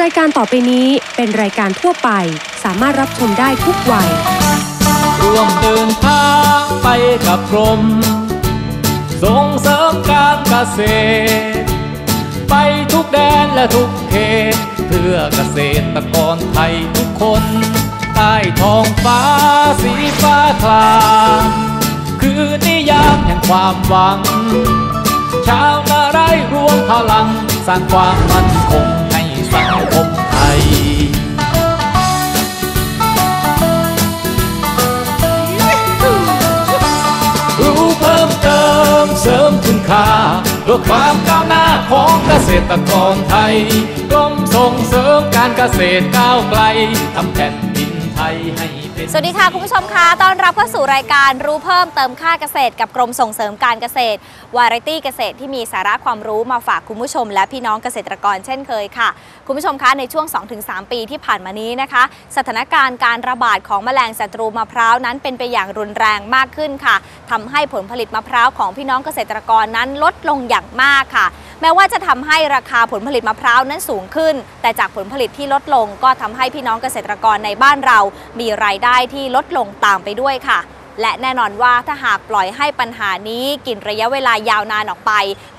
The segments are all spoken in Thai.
รายการต่อไปนี้เป็นรายการทั่วไป สามารถรับชมได้ทุกวัย ร่วมเดินทางไปกับกรม ส่งเสริมการเกษตร ไปทุกแดนและทุกเขต เพื่อเกษตรกรไทยทุกคน ใต้ท้องฟ้าสีฟ้าคลามคือนิยามแห่งความหวัง ชาวนาไร่รวมพลัง สร้างความมั่นคง สังคมไทยรู้เพิ่มเติมเสริมคุณค่าเพื่อความก้าวหน้าของเกษตรกรไทยกรมส่งเสริมการเกษตรก้าวไกลทำแผ่นดินไทยให้สวัสดีค่ะ คุณผู้ชมคะต้อนรับเข้าสู่รายการรู้เพิ่มเติมค่าเกษตร กับกรมส่งเสริมการเกษตร วาไรตี้เกษตรที่มีสาระความรู้มาฝากคุณผู้ชม และพี่น้องเกษตรกรเช่นเคยค่ะ คุณผู้ชมคะในช่วง 2-3 ปีที่ผ่านมานี้นะคะ สถานการณ์การระบาดของแมลงศัตรูมะพร้าวนั้นเป็นไปอย่างรุนแรงมากขึ้นค่ะทำให้ผลผลิตมะพร้าวของพี่น้องเกษตรกรนั้นลดลงอย่างมากค่ะ แม้ว่าจะทำให้ราคาผลผลิตมะพร้าวนั้นสูงขึ้น แต่จากผลผลิตที่ลดลง ก็ทำให้พี่น้องเกษตรกรในบ้านเรามีรายได้ที่ลดลงตามไปด้วยค่ะ และแน่นอนว่าถ้าหากปล่อยให้ปัญหานี้กินระยะเวลายาวนานออกไป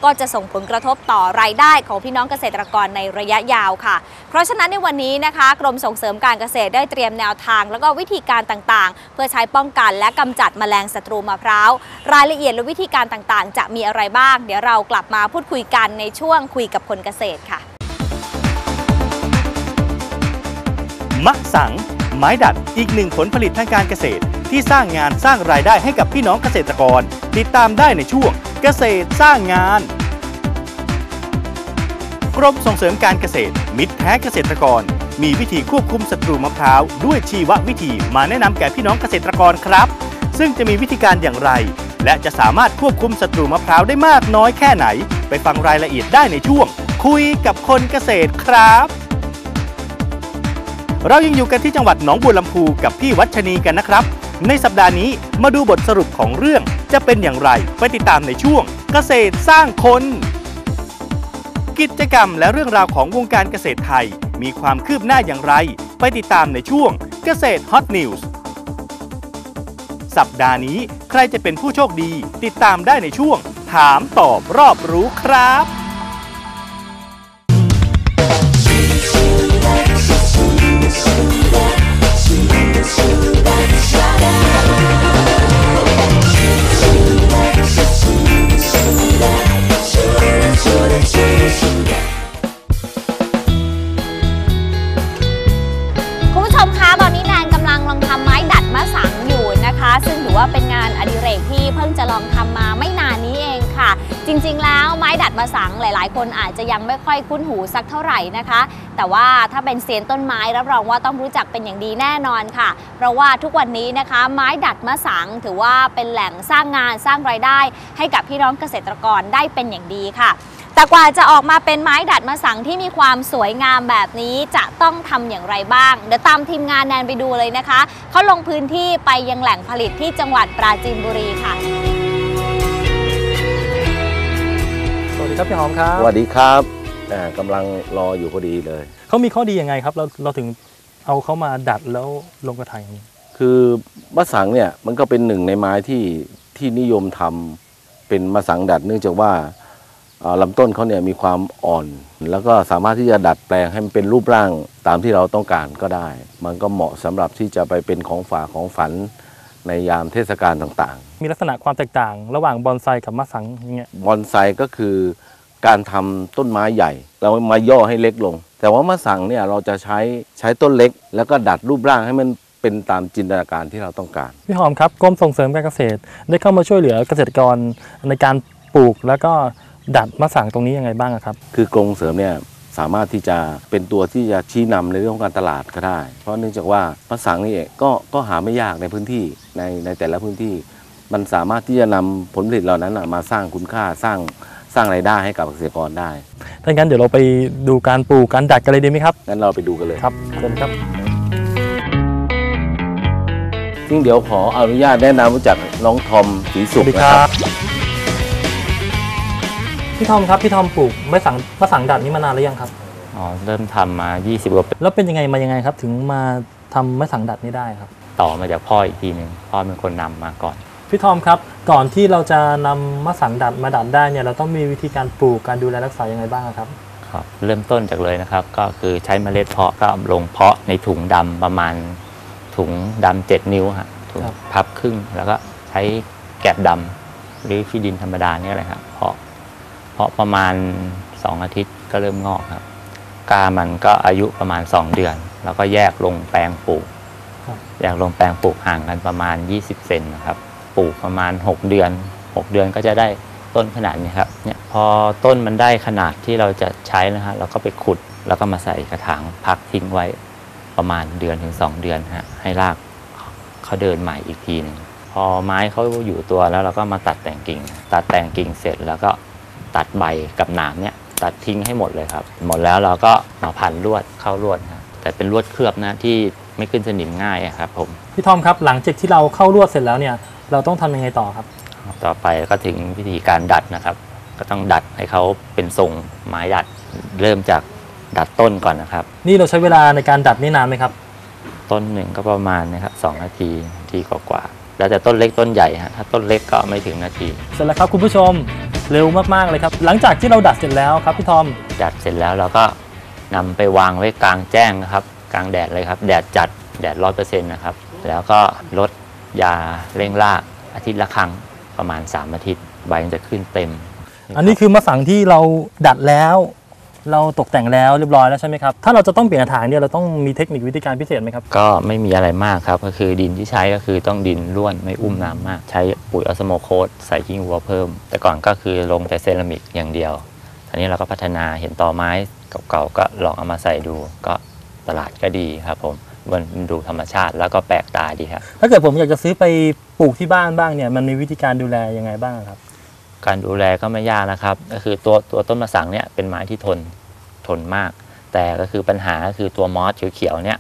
ก็จะส่งผลกระทบต่อรายได้ของพี่น้องเกษตรกรในระยะยาวค่ะ เพราะฉะนั้นในวันนี้นะคะ กรมส่งเสริมการเกษตรได้เตรียมแนวทาง แล้วก็วิธีการต่างๆ เพื่อใช้ป้องกันและกำจัดแมลงศัตรูมะพร้าวรายละเอียดและวิธีการต่างๆ จะมีอะไรบ้าง เดี๋ยวเรากลับมาพูดคุยกันในช่วงคุยกับคนเกษตรค่ะมะสัง ไม้ดัด อีกหนึ่งผลผลิตทางการเกษตร ที่สร้างงานสร้างรายได้ให้กับพี่น้องเกษตรกร ติดตามได้ในช่วงเกษตรสร้างงาน กรมส่งเสริมการเกษตร มิตรแท้เกษตรกร มีวิธีควบคุมศัตรูมะพร้าวด้วยชีววิธีมาแนะนำแก่พี่น้องเกษตรกรครับ ซึ่งจะมีวิธีการอย่างไร และจะสามารถควบคุมศัตรูมะพร้าวได้มากน้อยแค่ไหน ไปฟังรายละเอียดได้ในช่วง คุยกับคนเกษตรครับ เรายังอยู่กันที่จังหวัดหนองบัวลำพูกับพี่วัชนีกันนะครับ ในสัปดาห์นี้มาดูบทสรุปของเรื่องจะเป็นอย่างไร ไปติดตามในช่วงเกษตรสร้างคน กิจกรรมและเรื่องราวของวงการเกษตรไทย มีความคืบหน้าอย่างไร ไปติดตามในช่วงเกษตรฮอตนิวส์สัปดาห์นี้ใครจะเป็นผู้โชคดี ติดตามได้ในช่วง ถามตอบรอบรู้ครับ คุณผู้ชมคะตอนนี้แนนกำลังลองทำไม้ดัดมะสังอยู่นะคะ ซึ่งถือว่าเป็นงานอดิเรกที่เพิ่งจะลองทำมาไม่นานนี้เอง ค่ะ จริงๆ แล้วไม้ดัดมะสังหลายๆ คนอาจจะยังไม่ค่อยคุ้นหูสักเท่าไหร่นะคะ แต่ว่าถ้าเป็นเซียนต้นไม้รับรองว่าต้องรู้จักเป็นอย่างดีแน่นอนค่ะ เพราะว่าทุกวันนี้นะคะ ไม้ดัดมะสังถือว่าเป็นแหล่งสร้างงานสร้างรายได้ ให้กับพี่น้องเกษตรกรได้เป็นอย่างดีค่ะแต่กว่าจะออกมาเป็นไม้ดัดมะสังที่มีความสวยงามแบบนี้จะต้องทำอย่างไรบ้าง เดี๋ยวตามทีมงานแนนไปดูเลยนะคะ เขาลงพื้นที่ไปยังแหล่งผลิตที่จังหวัดปราจีนบุรีค่ะ ดีครับพี่หอมครับสวัสดีครับอ่ากำลังรออยู่พอดีเลยเขามีข้อดียังไงครับ เราเราถึงเอาเขามาดัดแล้วลงกระถางอย่างนี้คือมะสังเนี่ยมันก็เป็นหนึ่งในไม้ที่ที่นิยมทำเป็นมะสังดัด เนื่องจากว่าอ่าลำต้นเขาเนี่ยมีความอ่อน แล้วก็สามารถที่จะดัดแปลงให้มันเป็นรูปร่างตามที่เราต้องการก็ได้ มันก็เหมาะสำหรับที่จะไปเป็นของฝากของฝัน ในยามเทศกาลต่างมีลักษณะความแตกต่าง ระหว่างบอนไซกับมะสังอย่างเงี้ยๆ บอนไซก็คือการทำต้นไม้ใหญ่ เรามาย่อให้เล็กลง แต่ว่ามะสังเนี่ยเราจะใช้ใช้ต้นเล็ก แล้วก็ดัดรูปร่างให้มันเป็นตามจินตนาการที่เราต้องการ พี่หอมครับกรมส่งเสริมการเกษตร ได้เข้ามาช่วยเหลือเกษตรกรในการปลูกแล้วก็ดัดมะสังตรงนี้ยังไงบ้างอะครับ คือกรงเสริมเนี่ย สามารถที่จะเป็นตัวที่จะชี้นำในเรื่องของการตลาดก็ได้ เพราะเนื่องจากว่าพระสังนี่ก็ก็หาไม่ยากในพื้นที่ในในแต่ละพื้นที่ มันสามารถที่จะนำผลผลิตเหล่านั้นน่ะมาสร้างคุณค่าสร้างสร้างรายได้ให้กับเกษตรกรได้ถ้างั้นเดี๋ยวเราไปดูการปลูกการดัดกันเลยดีไหมครับงั้นเราไปดูกันเลยครับเชิญครับซึ่งเดี๋ยวขออนุญาตแนะนำรู้จักน้องทอมศรีสสุวัขสดีนะคครัรับบ พี่ทอมครับพี่ทอมปลูกมะสังมะสังดัดนี้มานานหรือยังครับ อ๋อเริ่มทำมา 20กว่าปีแล้วเป็นยังไงมายังไงครับ ถึงมาทำไม้สังดัดนี้ได้ครับ ต่อมาจากพ่ออีกทีหนึ่งพ่อเป็นคนนำมาก่อน พี่ทอมครับ ก่อนที่เราจะนำมะสังดัดมาดัดได้เนี่ยเราต้องมีวิธีการปลูกการดูแลรักษายังไงบ้างครับ ครับเริ่มต้นจากเลยนะครับ ก็คือใช้เมล็ดเพาะก็ลงเพาะในถุงดำประมาณ ถุงดำเจ็ดนิ้วฮะถุงครับ พับครึ่งแล้วก็ใช้แกบดำหรือขี้ดินธรรมดาเนี่ยแหละครับเพาะ เพาะประมาณ 2 อาทิตย์ก็เริ่มงอกครับกามันก็อายุประมาณ 2 เดือน แล้วก็แยกลงแปลงปลูกครับแยกลงแปลงปลูกห่างกันประมาณ 20 เซนนะครับปลูกประมาณ 6 เดือน 6 เดือนก็จะได้ต้นขนาดนี้ครับเนี่ยพอต้นมันได้ขนาดที่เราจะใช้นะฮะเราก็ไปขุดแล้วก็มาใส่กระถางพักทิ้งไว้ประมาณเดือนถึง 2 เดือนฮะให้รากเขาเดินใหม่อีกทีหนึ่งพอไม้เขาอยู่ตัวแล้วเราก็มาตัดแต่งกิ่ง ตัดแต่งกิ่งเสร็จแล้วก็ ตัดใบกับหนามเนี่ยตัดทิ้งให้หมดเลยครับ หมดแล้วเราก็มาพันลวดเข้าลวดนะแต่เป็นลวดเคลือบนะที่ไม่ขึ้นสนิมง่ายอะครับผมพี่ทอมครับหลังจากที่เราเข้ารวดเสร็จแล้วเนี่ยเราต้องทำยังไงต่อครับ ต่อไปก็ถึงวิธีการดัดนะครับ ก็ต้องดัดให้เขาเป็นทรงไม้ดัดเริ่มจากดัดต้นก่อนนะครับ นี่เราใช้เวลาในการดัดนี่นานไหมครับ ต้นหนึ่งก็ประมาณนะครับสองนาทีนาทีกว่าๆแล้วแต่ต้นเล็กต้นใหญ่ฮะถ้าต้นเล็กก็ไม่ถึงนาที เสร็จแล้วครับคุณผู้ชม เร็วมากๆเลยครับ หลังจากที่เราดัดเสร็จแล้วครับพี่ทอม ดัดเสร็จแล้วเราก็นำไปวางไว้กลางแจ้งนะครับกลางแดดเลยครับ แดดจัดแดดร้อยเปอร์เซ็นต์นะครับ แล้วก็ลดยาเร่งรากอาทิตย์ละครั้งประมาณ 3 อาทิตย์ ใบมันจะขึ้นเต็ม อันนี้คือมะสังที่เราดัดแล้ว เราตกแต่งแล้วเรียบร้อยแล้วใช่ไหมครับ ถ้าเราจะต้องเปลี่ยนกระถางเนี่ยเราต้องมีเทคนิควิธีการพิเศษไหมครับ ก็ไม่มีอะไรมากครับ ก็คือดินที่ใช้ก็คือต้องดินร่วนไม่อุ้มน้ำมาก ใช้ปุ๋ยออสโมโคสใส่ขี้วัวเพิ่ม แต่ก่อนก็คือลงแต่เซรามิกอย่างเดียวทีนี้เราก็พัฒนาเห็นต่อไม้เก่าๆก็ลองเอามาใส่ดู ก็ตลาดก็ดีครับผมมันดูธรรมชาติแล้วก็แปลกตาดีครับถ้าเกิดผมอยากจะซื้อไปปลูกที่บ้านบ้างเนี่ยมันมีวิธีการดูแลยังไงบ้างครับ การดูแลก็ไม่ยากนะครับ ก็คือตัวตัวต้นมะสังเนี่ยเป็นไม้ที่ทนทนมาก แต่ก็คือปัญหาก็คือตัวมอสเขียวๆเนี่ย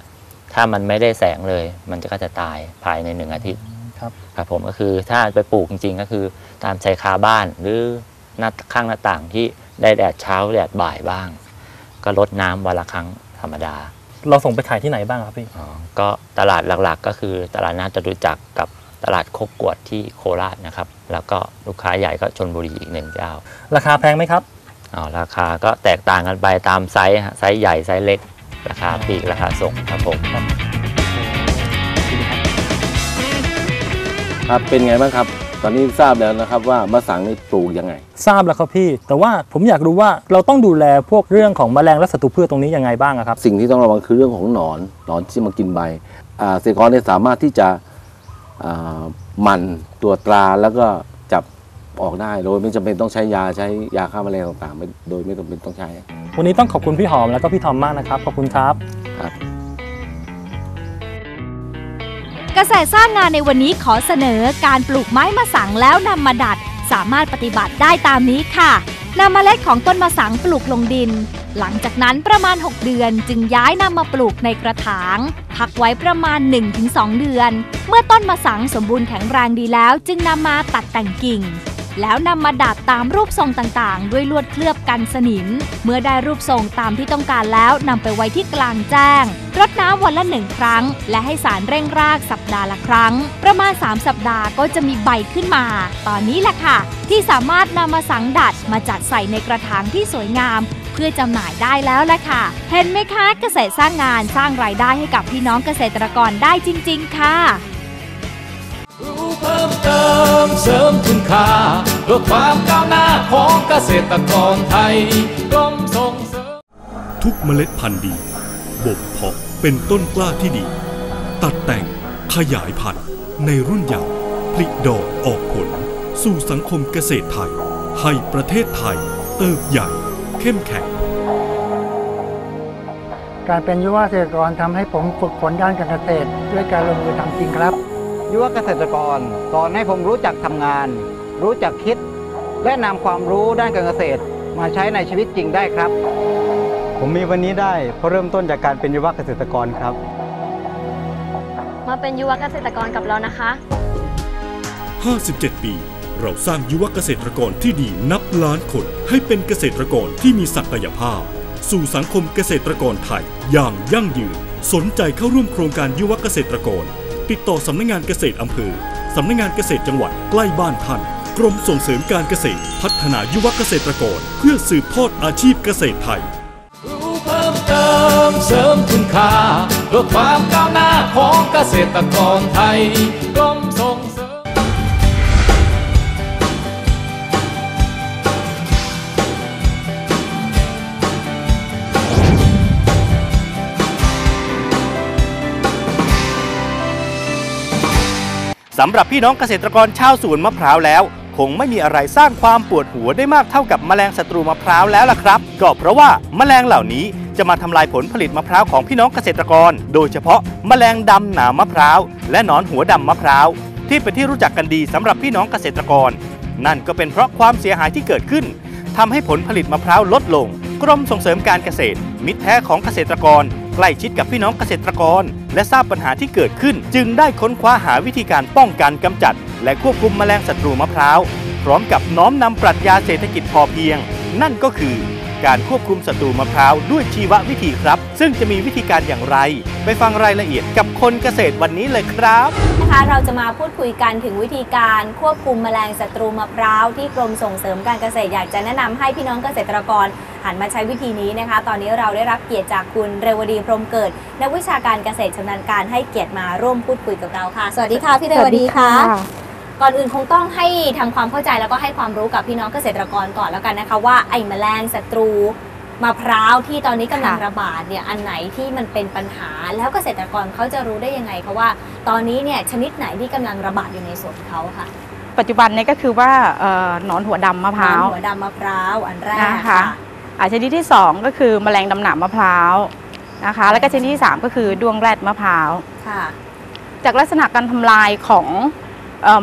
ถ้ามันไม่ได้แสงเลย มันจะก็จะตายภายในหนึ่งอาทิตย์ครับครับผมก็คือถ้าไปปลูกจริงๆ ก็คือตามชายคาบ้านหรือหน้าข้างหน้าต่างที่ได้แดดเช้าแดดบ่ายบ้าง ก็ลดน้ำวันละครั้งธรรมดา เราส่งไปขายที่ไหนบ้างครับพี่อ๋อก็ตลาดหลักๆ ก็คือตลาดนัดจตุจักรกับ ตลาดโคกกวดที่โคราชนะครับ แล้วก็ลูกค้าใหญ่ก็ชนบุรีอีกหนึ่งเจ้า ราคาแพงไหมครับอ๋อราคาก็แตกต่างกันไปตามไซส์ฮะไซส์ใหญ่ไซส์เล็ก ราคาปลีกราคาส่งครับผมครับเป็นไงบ้างครับ ตอนนี้ทราบแล้วนะครับว่ามะสังนี่ปลูกยังไง ทราบแล้วครับพี่ แต่ว่าผมอยากรู้ว่าเราต้องดูแลพวกเรื่องของแมลงและศัตรูพืชตรงนี้ยังไงบ้างอะครับ สิ่งที่ต้องระวังคือเรื่องของหนอนหนอนที่มากินใบอ่าเกษตรกรเนี่ยสามารถที่จะอ่าห มันตัวตราแล้วก็จับออกได้โดยไม่จำเป็นต้องใช้ยาใช้ยาฆ่าแมลงต่างๆไม่โดยไม่จำเป็นต้องใช้วันนี้ต้องขอบคุณพี่หอมแล้วก็พี่ทอมมากนะครับ ขอบคุณครับครับ เกษตรสร้างงานในวันนี้ขอเสนอการปลูกไม้มะสังแล้วนำมาดัด สามารถปฏิบัติได้ตามนี้ค่ะนำเมล็ดของต้นมะสังปลูกลงดิน หลังจากนั้นประมาณ 6 เดือนจึงย้ายนำมาปลูกในกระถาง พักไว้ประมาณ 1-2 เดือน เมื่อต้นมะสังสมบูรณ์แข็งแรงดีแล้วจึงนำมาตัดแต่งกิ่ง แล้วนำมาดัดตามรูปทรงต่างๆ ด้วยลวดเคลือบกันสนิม เมื่อได้รูปทรงตามที่ต้องการแล้วนำไปไว้ที่กลางแจ้ง รดน้ำวันละหนึ่งครั้ง และให้สารเร่งรากสัปดาห์ละครั้ง ประมาณ 3 สัปดาห์ก็จะมีใบขึ้นมา ตอนนี้แหละค่ะ ที่สามารถนำมาสังดัดมาจัดใส่ในกระถางที่สวยงาม เพื่อจำหน่ายได้แล้วแหละค่ะ เห็นไหมคะเกษตรสร้างงานสร้างรายได้ให้กับพี่น้องเกษตรกรได้จริง ๆ ค่ะรู้เพิ่มเติมเสริมคุณค่าเพื่อความก้าวหน้าของเกษตรกรไทยกรมส่งเสริมทุกเมล็ดพันธุ์ดีบ่มเพาะเป็นต้นกล้าที่ดี ตัดแต่งขยายพันธุ์ในรุ่นเยาว์ผลิดอกออกผล สู่สังคมเกษตรไทย ให้ประเทศไทยเติบใหญ่ เข้มแข็ง การเป็นยุวเกษตรกรทำให้ผมฝึกฝนด้านการเกษตร ด้วยการลงมือทำจริงครับ ยุวเกษตรกรสอนให้ผมรู้จักทำงาน รู้จักคิด และนำความรู้ด้านการเกษตร มาใช้ในชีวิตจริงได้ครับ ผมมีวันนี้ได้เพราะเริ่มต้นจากการเป็นยุวเกษตรกรครับ มาเป็นยุวเกษตรกรกับเรานะคะ 57 ปี เราสร้างยุวเกษตรกรที่ดีนับ ล้านคนให้เป็นเกษตรกรที่มีศักยภาพ สู่สังคมเกษตรกรไทยอย่างยั่งยืน สนใจเข้าร่วมโครงการยุวเกษตรกร ติดต่อสำนักงานเกษตรอำเภอสำนักงานเกษตรจังหวัดใกล้บ้านท่าน กรมส่งเสริมการเกษตร พัฒนายุวเกษตรกร เพื่อสืบทอดอาชีพเกษตรไทยรู้เพิ่มเติมเสริมคุณค่าเพื่อความก้าวหน้าของเกษตรกรไทยกรมส่งำหรับพี่น้องเกษตรกรชาวสวนมะพร้าวแล้ว คงไม่มีอะไรสร้างความปวดหัวได้มากเท่ากับแมลงศัตรูมะพร้าวแล้วล่ะครับ ก็เพราะว่าแมลงเหล่านี้จะมาทำลายผลผลิตมะพร้าวของพี่น้องเกษตรกร โดยเฉพาะแมลงดำหนามะพร้าวและหนอนหัวดำมะพร้าวที่เป็นที่รู้จักกันดีสำหรับพี่น้องเกษตรกร นั่นก็เป็นเพราะความเสียหายที่เกิดขึ้นทำให้ผลผลิตมะพร้าวลดลง กรมส่งเสริมการเกษตร มิตรแท้ของเกษตรกร ใกล้ชิดกับพี่น้องเกษตรกร และทราบปัญหาที่เกิดขึ้น จึงได้ค้นคว้าหาวิธีการป้องกันกำจัด และควบคุมแมลงศัตรูมะพร้าว พร้อมกับน้อมนำปรัชญาเศรษฐกิจพอเพียง นั่นก็คือ การควบคุมศัตรูมะพร้าวด้วยชีววิธีครับ ซึ่งจะมีวิธีการอย่างไร ไปฟังรายละเอียดกับคนเกษตรวันนี้เลยครับนะคะเราจะมาพูดคุยกันถึงวิธีการควบคุมแมลงศัตรูมะพร้าวที่กรมส่งเสริมการเกษตรอยากจะแนะนำให้พี่น้องเกษตรกรหันมาใช้วิธีนี้นะคะ ตอนนี้เราได้รับเกียรติจากคุณเรวดีพรหมเกิดนักวิชาการเกษตรชำนาญการให้เกียรติมาร่วมพูดคุยกับเราค่ะ สวัสดีค่ะพี่เรวดีค่ะ ก่อนอื่นคงต้องให้ทำความเข้าใจแล้วก็ให้ความรู้กับพี่น้องเกษตรกรก่อนแล้วกันนะคะว่าไอ้แมลงศัตรูมะพร้าวที่ตอนนี้กำลังค่ะระบาดเนี่ยอันไหนที่มันเป็นปัญหา แล้วเกษตรกรเขาจะรู้ได้ยังไงคะว่า ตอนนี้เนี่ยชนิดไหนที่กำลังระบาดอยู่ในสวนเขาค่ะ ปัจจุบันนี้ก็คือว่าเอ่อหนอนหัวดำมะพร้าวน้ำหัวดำมะพร้าวอันแรกนะคะอาชนิดที่ 2 ก็คือแมลงดำหนามมะพร้าวนะคะ แล้วก็ชนิดที่ 3 ก็คือดวงแรดมะพร้าวค่ะจากลักษณะการทำลายของเอ่อ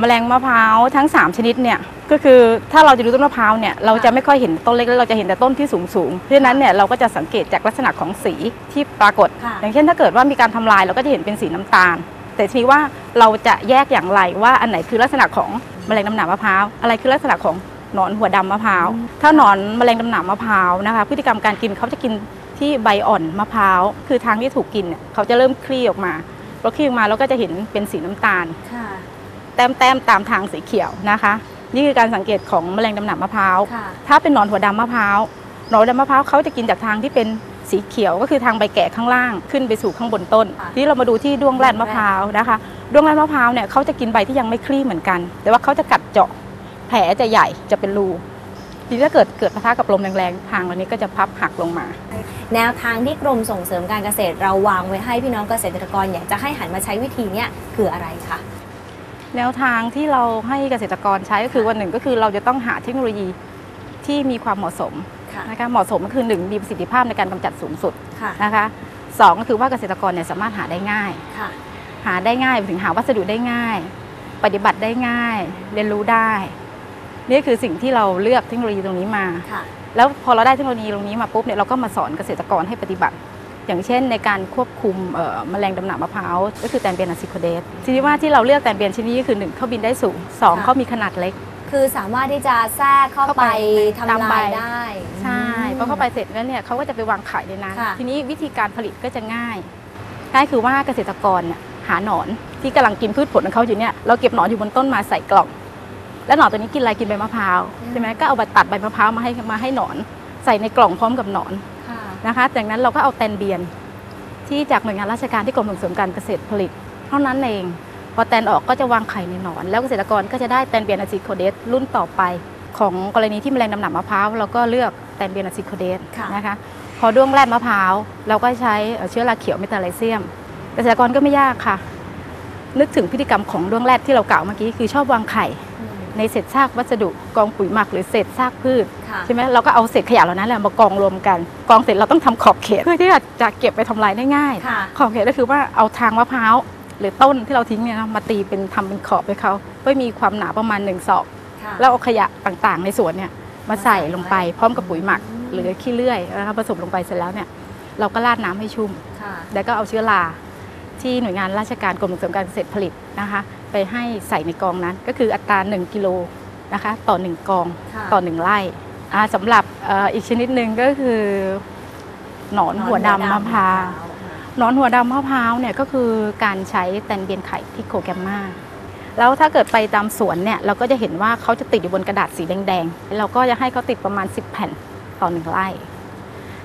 แมลงมะพร้าวทั้ง 3 ชนิดเนี่ยก็คือถ้าเราจะดูต้นมะพร้าวเนี่ยเราจะไม่ค่อยเห็นต้นเล็กๆเราจะเห็นแต่ต้นที่สูงสูงๆเพราะฉะนั้นเนี่ยเราก็จะสังเกตจากลักษณะของสีที่ปรากฏค่ะอย่างเช่นถ้าเกิดว่ามีการทำลายเราก็จะเห็นเป็นสีน้ำตาล แต่ทีนี้ว่าเราจะแยกอย่างไรว่าอันไหนคือลักษณะของแมลงดำหนามมะพร้าวอะไรคือลักษณะของหนอนหัวดำมะพร้าวถ้าหนอนแมลงดำหนามมะพร้าวนะคะพฤติกรรมการกินเขาจะกินที่ใบอ่อนมะพร้าวคือทางที่ถูกกินเนี่ยเขาจะเริ่มคลี่ออกมาพอคลี่ออกมาเราก็จะเห็นเป็นสีน้ำตาลค่ะแต้มแต้มๆตามทางสีเขียวนะคะ นี่คือการสังเกตของแมลงดำหนามมะพร้าวค่ะถ้าเป็นหนอนหัวดำมะพร้าวหนอนหัวดำมะพร้าวเขาจะกินจากทางที่เป็นสีเขียวก็คือทางใบแก่ข้างล่างขึ้นไปสู่ข้างบนต้น ทีนี้เรามาดูที่ด้วงแรดมะพร้าวนะคะด้วงแรดมะพร้าวเนี่ยเขาจะกินใบที่ยังไม่คลี่เหมือนกัน แต่ว่าเขาจะกัดเจาะแผลจะใหญ่จะเป็นรูทีนี้ถ้าเกิดเกิดปะทะกับลมแรงๆทางเหล่านี้ก็จะพับหักลงมา แนวทางที่กรมส่งเสริมการเกษตรเราวางไว้ให้พี่น้องเกษตรกรอยากจะให้หันมาใช้วิธีเนี้ยคืออะไรคะ แนวทางที่เราให้เกษตรกรใช้ก็คือวันหนึ่งก็คือเราจะต้องหาเทคโนโลยีที่มีความเหมาะสมค่ะนะคะเหมาะสมก็คือหนึ่งมีประสิทธิภาพในการกำจัดสูงสุดค่ะนะคะสองก็คือว่าเกษตรกรเนี่ยสามารถหาได้ง่ายค่ะหาได้ง่ายถึงหาวัสดุได้ง่าย ปฏิบัติได้ง่าย เรียนรู้ได้ นี่คือสิ่งที่เราเลือกเทคโนโลยีตรงนี้มาค่ะแล้วพอเราได้เทคโนโลยีตรงนี้มาปุ๊บเนี่ยเราก็มาสอนเกษตรกรให้ปฏิบัติ อย่างเช่นในการควบคุมเอ่อแมลงดำหนามมะพร้าวก็คือแตนเบียนอะซิโคเดสทีนี้ว่าที่เราเลือกแตนเบียนชนิดนี้ก็คือหนึ่งเขาบินได้สูงสองค่ะเขามีขนาดเล็ก คือสามารถที่จะแทรกเข้าไปเข้าไปตามทำใบลายได้ใช่พอเข้าไปเสร็จแล้วเนี่ยเขาก็จะไปวางไข่ในนั้นค่ะทีนี้วิธีการผลิตก็จะง่ายง่ายคือว่าเกษตรกรเนี่ยหาหนอนที่กำลังกินพืชผลของเขาอยู่เนี่ยเราเก็บหนอนอยู่บนต้นมาใส่กล่องแล้วหนอนตัวนี้กินอะไรกินใบมะพร้าวใช่ไหมก็เอาใบตัดใบมะพร้าวมาให้มาให้หนอน ใส่ในกล่องพร้อมกับหนอนค่ะ นะคะจากนั้นเราก็เอาแตนเบียน ที่จากหน่วยงานราชการที่กรมส่งเสริมการเกษตรผลิต เท่านั้นเอง พอแตนออกก็จะวางไข่ในหนอน แล้วเกษตรกรก็จะได้แตนเบียนอะซิโคเดสรุ่นต่อไป ของกรณีที่แมลงดำหนามมะพร้าวเราก็เลือกแตนเบียนอะซิโคเดสค่ะนะคะพอด้วงแรดมะพร้าวเราก็ใช้เอ่อเชื้อราเขียวเมตาไลเซียม เกษตรกรก็ไม่ยากค่ะ นึกถึงพฤติกรรมของด้วงแรดที่เรากล่าวเมื่อกี้คือชอบวางไข่ ในเศษซากวัสดุกองปุ๋ยหมักหรือเศษซากพืชค่ะใช่ไหมเราก็เอาเศษขยะเหล่านั้นแหละมากองรวมกัน กองเสร็จเราต้องทำขอบเขตเพื่อที่จะเก็บไปทำลายได้ง่ายค่ะขอบเขตก็คือว่าเอาทางมะพร้าวหรือต้นที่เราทิ้งเนี่ยนะมาตีเป็นทำเป็นขอบให้เขาเพื่อมีความหนาประมาณหนึ่งศอกค่ะแล้วเอาขยะต่างๆ ในสวนเนี่ยมาใส่ลงไปพร้อมกับปุ๋ยหมักหรือขี้เลื่อยนะคะผสมลงไปเสร็จแล้วเนี่ยเราก็ราดน้ำให้ชุ่มค่ะแล้วก็เอาเชื้อราที่หน่วยงานราชการกรมส่งเสริมการเกษตรผลิตนะคะ ไปให้ใส่ในกองนั้น ก็คืออัตรา 1 กิโลนะคะต่อ 1 กองค่ะต่อ 1ไร่อ่าสำหรับเอ่ออีกชนิดหนึ่งก็คือหนอนหัวดำมะพร้าวหนอนหัวดำมะพร้าวเนี่ยก็คือการใช้แตนเบียนไข่พิโคแกรมมาแล้วถ้าเกิดไปตามสวนเนี่ยเราก็จะเห็นว่าเขาจะติดอยู่บนกระดาษสีแดงๆ เราก็จะให้เขาติดประมาณ 10 แผ่นต่อหนึ่งไร่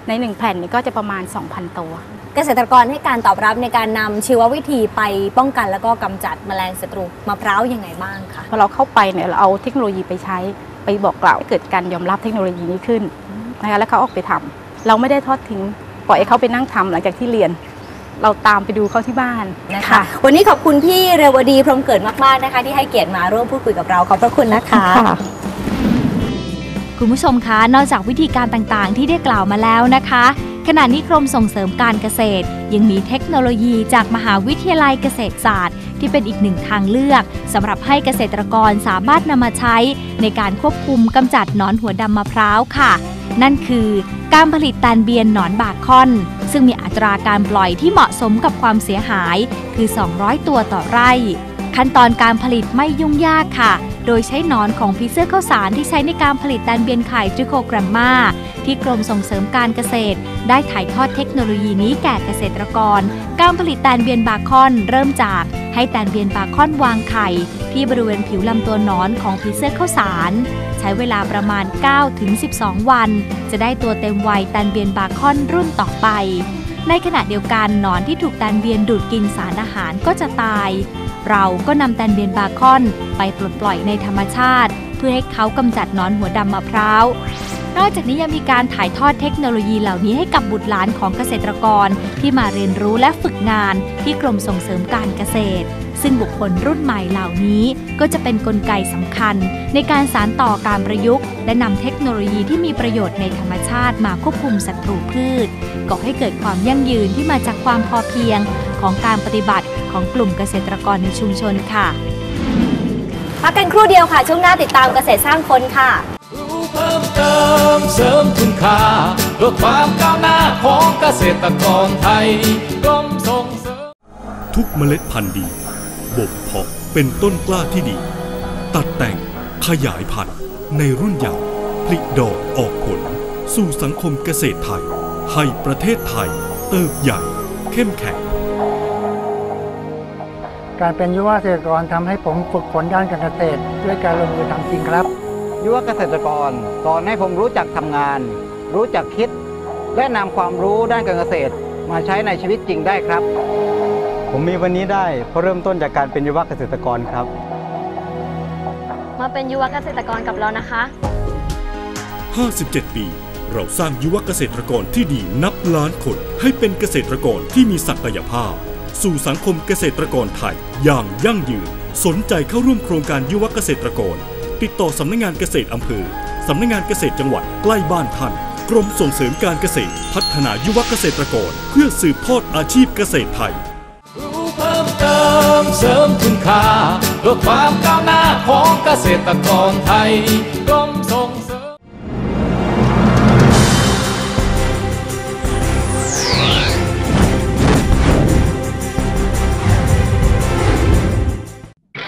ในหนึ่งแผ่นนี่ก็จะประมาณ 2,000 ตัว เกษตรกรให้การตอบรับในการนำชีววิธีไปป้องกันแล้วก็กำจัดแมลงศัตรูมะพร้าวยังไงบ้างคะพอเราเข้าไปเนี่ยเราเอาเทคโนโลยีไปใช้ไปบอกกล่าวให้เกิดการยอมรับเทคโนโลยีนี้ขึ้นนะคะแล้วเขาออกไปทำเราไม่ได้ทอดทิ้งปล่อยให้เขาไปนั่งทำหลังจากที่เรียน เราตามไปดูเขาที่บ้านนะคะ วันนี้ขอบคุณพี่เรวดีพรหมเกิดมากๆนะคะ ที่ให้เกียรติมาร่วมพูดคุยกับเราขอบพระคุณนะคะคุณผู้ชมคะ นอกจากวิธีการต่างๆ ที่ได้กล่าวมาแล้วนะคะ ขณะนี้กรมส่งเสริมการเกษตร ยังมีเทคโนโลยีจากมหาวิทยาลัยเกษตรศาสตร์ ที่เป็นอีกหนึ่งทางเลือกสำหรับให้เกษตรกรสามารถนำมาใช้ ในการควบคุมกำจัดหนอนหัวดำมะพร้าวค่ะ นั่นคือการผลิตแตนเบียนหนอนบากคอน ซึ่งมีอัตราการปล่อยที่เหมาะสมกับความเสียหาย คือ 200 ตัวต่อไร่ ขั้นตอนการผลิตไม่ยุ่งยากค่ะ โดยใช้นอนของผีเสื้อข้าวสารที่ใช้ในการผลิตแตนเบียนไข่ทริโคแกรมมาที่กรมส่งเสริมการเกษตร ได้ถ่ายทอดเทคโนโลยีนี้แก่เกษตรกร การผลิตแตนเบียนบาคอนเริ่มจากให้แตนเบียนบาคอนวางไข่ ที่บริเวณผิวลำตัวนอนของผีเสื้อข้าวสาร ใช้เวลาประมาณ 9-12 วัน จะได้ตัวเต็มวัยแตนเบียนบาคอนรุ่นต่อไป ในขณะเดียวกันหนอนที่ถูกแตนเบียนดูดกินสารอาหารก็จะตาย เราก็นำแตนเบียนบาคอนไปปลดปล่อยในธรรมชาติ เพื่อให้เขากำจัดนอนหัวดำมะพร้าว นอกจากนี้ยังมีการถ่ายทอดเทคโนโลยีเหล่านี้ให้กับบุตรหลานของเกษตรกร ที่มาเรียนรู้และฝึกงานที่กรมส่งเสริมการเกษตร ซึ่งบุคคลรุ่นใหม่เหล่านี้ก็จะเป็นนกลไกสำคัญ ในการสานต่อการประยุกต์ และนำเทคโนโลยีที่มีประโยชน์ในธรรมชาติมาควบคุมศัตรูพืชก่อให้เกิดความยั่งยืนที่มาจากความพอเพียงของการปฏิบัติของกลุ่มเกษตรกรในชุมชนค่ะพักกันครู่เดียวค่ะ ช่วงหน้าติดตามเกษตรสร้างคนค่ะ เพิ่มเติมเสริมคุณค่าเพื่อความก้าวหน้าของเกษตรกรไทยกรมส่งเสริม ทุกเมล็ดพันธุ์ดีบ่มเพาะเป็นต้นกล้าที่ดี ตัดแต่งขยายพันธุ์ในรุ่นเยาว์ผลิดอกออกผล สู่สังคมเกษตรไทย ให้ประเทศไทย เติบใหญ่ เข้มแข็ง การเป็นยุวเกษตรกรทำให้ผมฝึกฝนด้านการเกษตร ด้วยการลงมือทำจริงครับ ยุวเกษตรกรสอนให้ผมรู้จักทำงาน รู้จักคิด และนำความรู้ด้านการเกษตร มาใช้ในชีวิตจริงได้ครับ ผมมีวันนี้ได้เพราะเริ่มต้นจากการเป็นยุวเกษตรกรครับ มาเป็นยุวเกษตรกรกับเรานะคะ 57 ปี เราสร้างยุวเกษตรกรที่ดีนับล้านคนให้เป็นเกษตรกรที่มีศักยภาพ สู่สังคมเกษตรกรไทยอย่างยั่งยืน สนใจเข้าร่วมโครงการยุวเกษตรกร ติดต่อสำนักงงานเกษตรอำเภอ สำนักงงานเกษตรจังหวัดใกล้บ้านท่าน กรมส่งเสริมการเกษตร พัฒนายุวเกษตรกร เพื่อสืบทอดอาชีพเกษตรไทย รู้เพิ่มเติมเสริมคุณค่าเพื่อความก้าวหน้าของเกษตรกรไทยกรม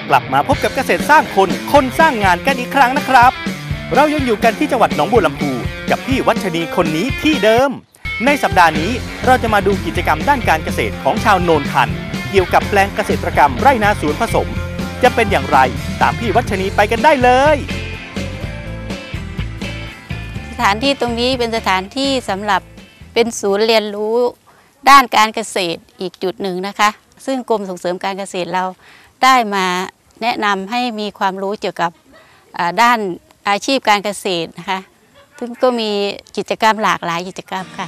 กลับมาพบกับเกษตรสร้างคน คนสร้างงานกันอีกครั้งนะครับ เรายังอยู่กันที่จังหวัดหนองบัวลำพูกับพี่วัชรีคนนี้ที่เดิม ในสัปดาห์นี้เราจะมาดูกิจกรรมด้านการเกษตรของชาวโนนทัน เกี่ยวกับแปลงเกษตรกรรมไร่นาสวนผสม จะเป็นอย่างไรตามพี่วัชรีไปกันได้เลย สถานที่ตรงนี้เป็นสถานที่สำหรับเป็นศูนย์เรียนรู้ด้านการเกษตรอีกจุดหนึ่งนะคะ ซึ่งกรมส่งเสริมการเกษตรเราได้มา แนะนำให้มีความรู้เกี่ยวกับอ่าด้านอาชีพการเกษตรนะคะซึ่งก็มีกิจกรรมหลากหลายกิจกรรมค่ะ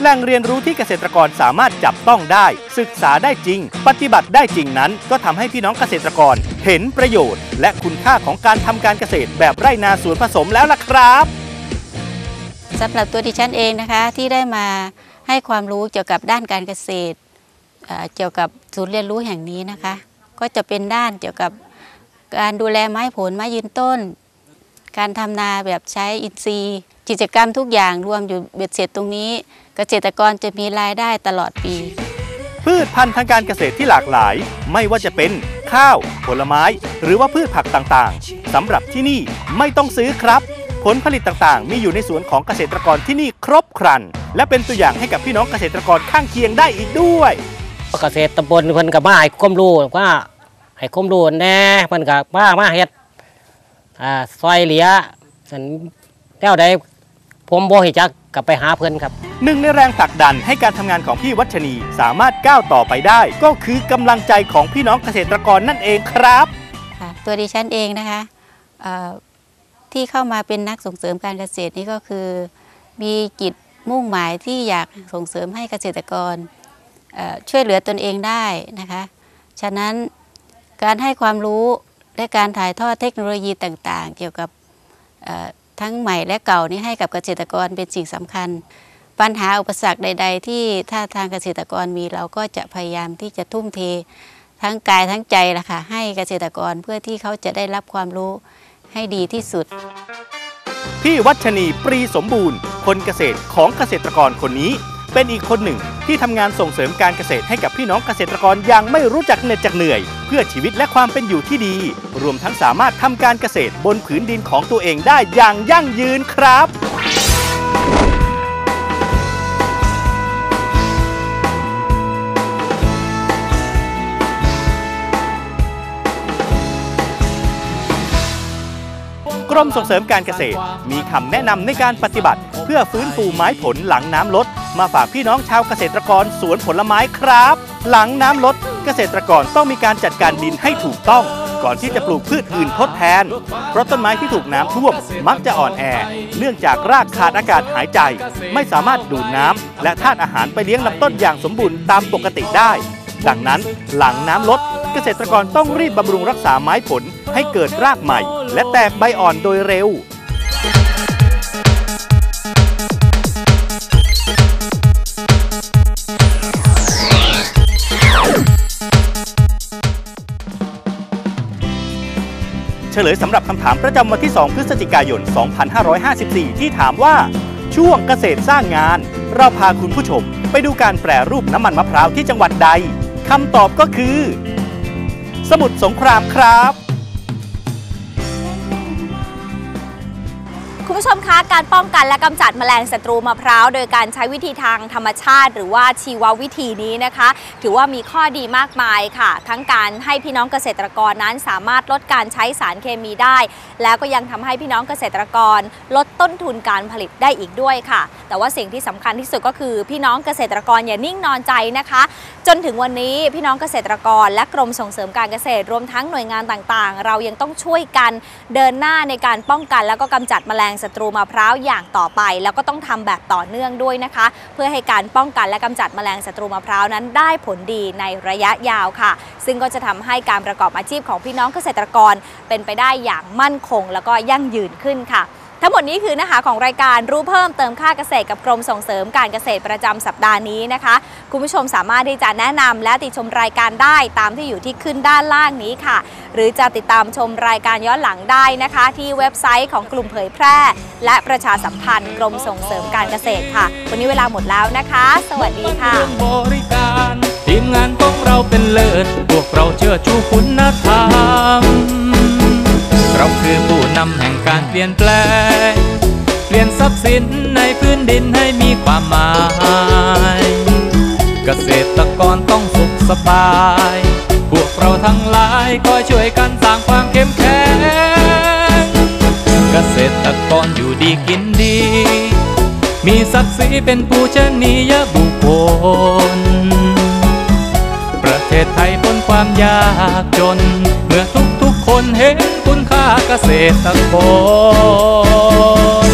แหล่งเรียนรู้ที่เกษตรกรสามารถจับต้องได้ ศึกษาได้จริง ปฏิบัติได้จริงนั้น ก็ทำให้พี่น้องเกษตรกรเห็นประโยชน์ และคุณค่าของการทำการเกษตรแบบไร่นาสวนผสมแล้วล่ะครับสำหรับตัวดิฉันเองนะคะที่ได้มาให้ความรู้เกี่ยวกับด้านการเกษตรเอ่อเกี่ยวกับศูนย์เรียนรู้แห่งนี้นะคะ ก็จะเป็นด้านเกี่ยวกับการดูแลไม้ผลไม้ยืนต้น การทำนาแบบใช้อินทรีย์ กิจกรรมทุกอย่างรวมอยู่เบ็ดเสร็จตรงนี้ เกษตรกรจะมีรายได้ตลอดปี พืชพันธุ์ทางการเกษตรที่หลากหลาย ไม่ว่าจะเป็นข้าว ผลไม้ หรือว่าพืชผักต่างๆสำหรับที่นี่ไม่ต้องซื้อครับ ผลผลิตต่างๆ มีอยู่ในสวนของเกษตรกรที่นี่ครบครัน และเป็นตัวอย่างให้กับพี่น้องเกษตรกรข้างเคียงได้อีกด้วย เกษตรตำบลเพิ่นก็มาให้ความรู้ว่าให้ความรู้แหน่เพิ่นก็มามาเฮ็ดอ่าซอยเหลียสันแนวใดผมบ่เฮ็ดจักก็ไปหาเพิ่นครับหนึ่งในแรงผลักดันให้การทำงานของพี่วัชนีสามารถก้าวต่อไปได้ ก็คือกำลังใจของพี่น้องเกษตรกรนั่นเองครับค่ะตัวดิฉันเองนะคะเอ่อที่เข้ามาเป็นนักส่งเสริมการเกษตรนี่ก็คือ มีจิตมุ่งหมายที่อยากส่งเสริมให้เกษตรกรเอ่อ ช่วยเหลือตนเองได้นะคะ ฉะนั้นการให้ความรู้และการถ่ายทอดเทคโนโลยีต่างๆ เกี่ยวกับทั้งใหม่และเก่านี่ให้กับเกษตรกรเป็นสิ่งสำคัญ ปัญหาอุปสรรคใด ๆ ที่ถ้าทางเกษตรกรมีเราก็จะพยายามที่จะทุ่มเท ทั้งกายทั้งใจละค่ะให้เกษตรกรเพื่อที่เขาจะได้รับความรู้ให้ดีที่สุด พี่วัชนีปรีสมบูรณ์ คนเกษตรของเกษตรกรคนนี้ เป็นอีกคนหนึ่งที่ทำงานส่งเสริมการเกษตรให้กับพี่น้องเกษตรกรอย่างไม่รู้จักเหน็ดจักเหนื่อย เพื่อชีวิตและความเป็นอยู่ที่ดี รวมทั้งสามารถทำการเกษตรบนผืนดินของตัวเองได้อย่างยั่งยืนครับกรมส่งเสริมการเกษตรมีคำแนะนำในการปฏิบัติ เพื่อฟื้นฟูไม้ผลหลังน้ำลด มาฝากพี่น้องชาวเกษตรกรสวนผลไม้ครับ หลังน้ำลดเกษตรกรต้องมีการจัดการดินให้ถูกต้อง ก่อนที่จะปลูกพืชอื่นทดแทน เพราะต้นไม้ที่ถูกน้ำท่วมมักจะอ่อนแอ เนื่องจากรากขาดอากาศหายใจ ไม่สามารถดูดน้ำและธาตุอาหารไปเลี้ยงลำต้นอย่างสมบูรณ์ตามปกติได้ ดังนั้นหลังน้ำลดเกษตรกรต้องรีบบำรุงรักษาไม้ผลให้เกิดรากใหม่ และแตกใบอ่อนโดยเร็ว เฉลยสำหรับคำถามประจำวันที่ 2 พฤศจิกายน 2554 ที่ถามว่า ช่วงเกษตรสร้างงาน เราพาคุณผู้ชม ไปดูการแปรรูปน้ำมันมะพร้าวที่จังหวัดใดคำตอบก็คือ สมุทรสงครามครับ คุณผู้ชมคะการป้องกันและกำจัดแมลงศัตรูมะพร้าว โดยการใช้วิธีทางธรรมชาติ หรือว่าชีววิธีนี้นะคะ ถือว่ามีข้อดีมากมายค่ะ ทั้งการให้พี่น้องเกษตรกรนั้นสามารถลดการใช้สารเคมีได้ แล้วก็ยังทำให้พี่น้องเกษตรกร ลดต้นทุนการผลิตได้อีกด้วยค่ะ แต่ว่าสิ่งที่สำคัญที่สุดก็คือ พี่น้องเกษตรกรอย่านิ่งนอนใจนะคะ จนถึงวันนี้พี่น้องเกษตรกร และกรมส่งเสริมการเกษตรรวมทั้งหน่วยงานต่างๆ เรายังต้องช่วยกันเดินหน้าในการป้องกัน แล้วก็กำจัดแมลงศัตรูมะพร้าวอย่างต่อไป แล้วก็ต้องทำแบบต่อเนื่องด้วยนะคะ เพื่อให้การป้องกันและกำจัดแมลงศัตรูมะพร้าวนั้นได้ผลดีในระยะยาวค่ะ ซึ่งก็จะทำให้การประกอบอาชีพของพี่น้องเกษตรกรเป็นไปได้อย่างมั่นคง แล้วก็ยั่งยืนขึ้นค่ะ ทั้งหมดนี้คือเนื้อหาของรายการรู้เพิ่มเติมค่าเกษตรกับกรมส่งเสริมการเกษตรประจำสัปดาห์นี้นะคะ คุณผู้ชมสามารถที่จะแนะนำและติชมรายการได้ตามที่อยู่ที่ขึ้นด้านล่างนี้ค่ะ หรือจะติดตามชมรายการย้อนหลังได้นะคะ ที่เว็บไซต์ของกลุ่มเผยแพร่ และประชาสัมพันธ์กรมส่งเสริมการเกษตรค่ะ วันนี้เวลาหมดแล้วนะคะ สวัสดีค่ะบริการทีมงานของเราเป็นเลิศพวกเราเชื่อชูคุณธรรม เราคือผู้นำแห่งการเปลี่ยนแปลง เปลี่ยนทรัพย์สินในพื้นดินให้มีความหมาย เกษตรกรต้องสุขสบาย พวกเราทั้งหลายคอยช่วยกันสร้างความเข้มแข็ง เกษตรกรอยู่ดีกินดี มีศักดิ์ศรีเป็นผู้ชนียบุคคล ประเทศไทยพ้นความยากจน เมื่อทุกทุกๆคนเห็น คุณค่าเกษตรกร